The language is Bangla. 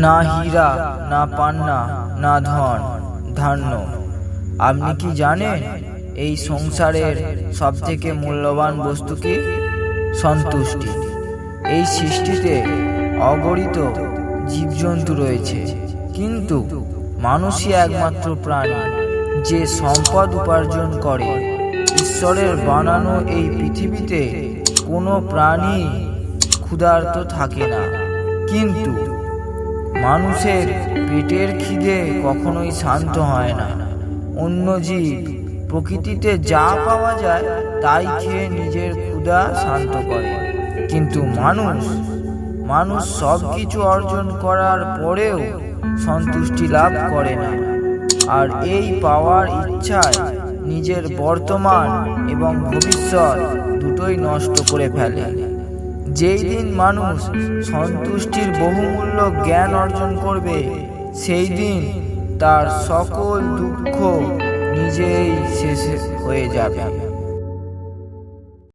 না হীরা, না পান্না, না ধন, ধান্য। আপনি কি জানেন এই সংসারের সব থেকে মূল্যবান বস্তু কি? সন্তুষ্টি। এই সৃষ্টিতে অগণিত জীবজন্তু রয়েছে। কিন্তু মানুষই একমাত্র প্রাণী যে সম্পদ উপার্জন করে। ঈশ্বরের বানানো এই পৃথিবীতে কোনো প্রাণী ক্ষুধার্ত থাকে না। কিন্তু মানুষের পেটের খিদে কখনোই শান্ত হয় না। অন্য জীব প্রকৃতিতে যা পাওয়া যায়, তাই খেয়ে নিজের ক্ষুধা শান্ত করে। কিন্তু মানুষ মানুষ সব কিছু অর্জন করার পরেও সন্তুষ্টি লাভ করে না। আর এই পাওয়ার ইচ্ছায় নিজের বর্তমান এবং ভবিষ্যৎ দুটোই নষ্ট করে ফেলে। যেই দিন মানুষ সন্তুষ্টির বহুমূল্য জ্ঞান অর্জন করবে, সেই দিন তার সকল দুঃখ নিজেই শেষ হয়ে যাবে।